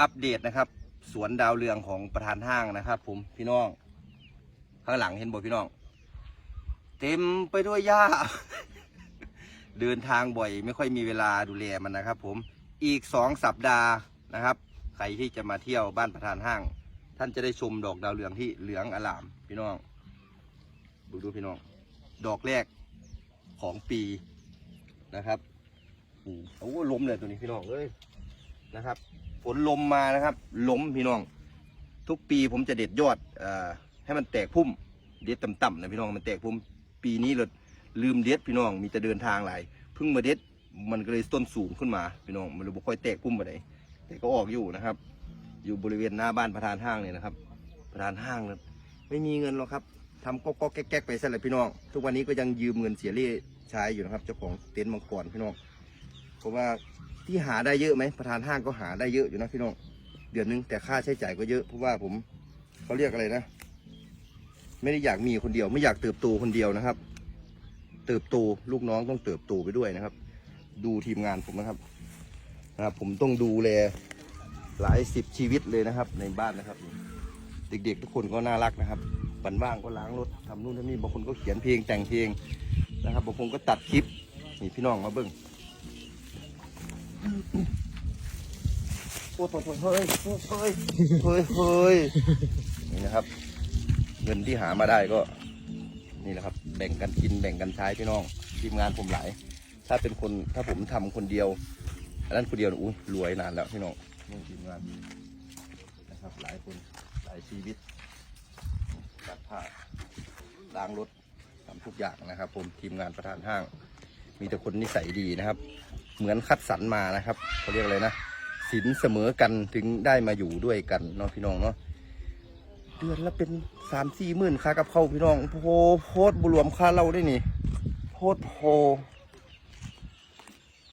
อัปเดตนะครับ สวนดาวเรืองของประธานห้างนะครับ ผมพี่น้อง ข้างหลังเห็นบ่พี่น้อง เต็มไปด้วยหญ้า เดินทางบ่อยไม่ค่อยมีเวลาดูแลมันนะครับ ผมอีกสองสัปดาห์นะครับ ใครที่จะมาเที่ยวบ้านประธานห้าง ท่านจะได้ชมดอกดาวเรืองที่เหลืองอลาม พี่น้องดูดูพี่น้อง ดอกแรกของปีนะครับอืมโอ้ล้มเลยตัวนี้พี่น้องเอ้ยนะครับ ฝนลมมานะครับ ล้มพี่น้อง ทุกปีผมจะเด็ดยอดอให้มันแตกพุ่ม เด็ดต่ำๆนะพี่น้องมันแตกพุ่ม ปีนี้เราลืมเด็ดพี่น้องมีแต่เดินทางหลายเพิ่งมาเด็ดมันก็เลยต้นสูงขึ้นมาพี่น้องมันเลยบ่ค่อยแตกพุ่มมาไหนแต่ก็ออกอยู่นะครับ อยู่บริเวณหน้าบ้านประธานห้างเนี่ยนะครับ ประธานห้างนะไม่มีเงินหรอกครับทำก็ก็แก๊กๆไปซะเลยพี่น้อง ทุกวันนี้ก็ยังยืมเงินเสียเรี่ใช้อยู่นะครับ เจ้าของเต็นท์มังกรพี่น้องเพราะว่า ที่หาได้เยอะไหมประธานห้างก็หาได้เยอะอยู่นะพี่น้องเดือนนึงแต่ค่าใช้จ่ายก็เยอะเพราะว่าผมเขาเรียกอะไรนะ ไม่ได้อยากมีคนเดียว ไม่อยากเติบโตคนเดียวนะครับ เติบโตลูกน้องต้องเติบโตไปด้วยนะครับ ดูทีมงานผมนะครับนะครับ ผมต้องดูแลหลายสิบชีวิตเลยนะครับ ในบ้านนะครับ เด็กๆ ทุกคนก็น่ารักนะครับบันว่างก็ล้างรถทำนู่นทำนี่บางคนก็เขียนเพลงแต่งเพลงนะครับบางคนก็ตัดคลิปนี่พี่น้องมาเบิ้ง อ้โหเฮ้ยเฮ้ยเฮ้ยเฮ้ยเฮ้ยนี่นะครับ เงินที่หามาได้ก็ นี่แหละครับ แบ่งกันกินแบ่งกันใช้พี่น้องทีมงานผมหลาย ถ้าเป็นคนถ้าผมทำคนเดียวอันนั้นคนเดียวนะอุ้ยรวยนานแล้วพี่น้องนี่ทีมงานนะครับหลายคนหลายชีวิตตัดผ้าล้างรถทำทุกอย่างนะครับ ผมทีมงานประธานห้าง มีแต่คนนิสัยดีนะครับ เหมือนคัดสรรมานะครับเขาเรียกอะไรนะ สินเสมอกันถึงได้มาอยู่ด้วยกันเนาะพี่น้องเนาะเดือนละเป็นสามสี่หมื่นค่ากับเขาพี่น้องโพโพดบุรวมค่าเล่าได้นี่โพดโพ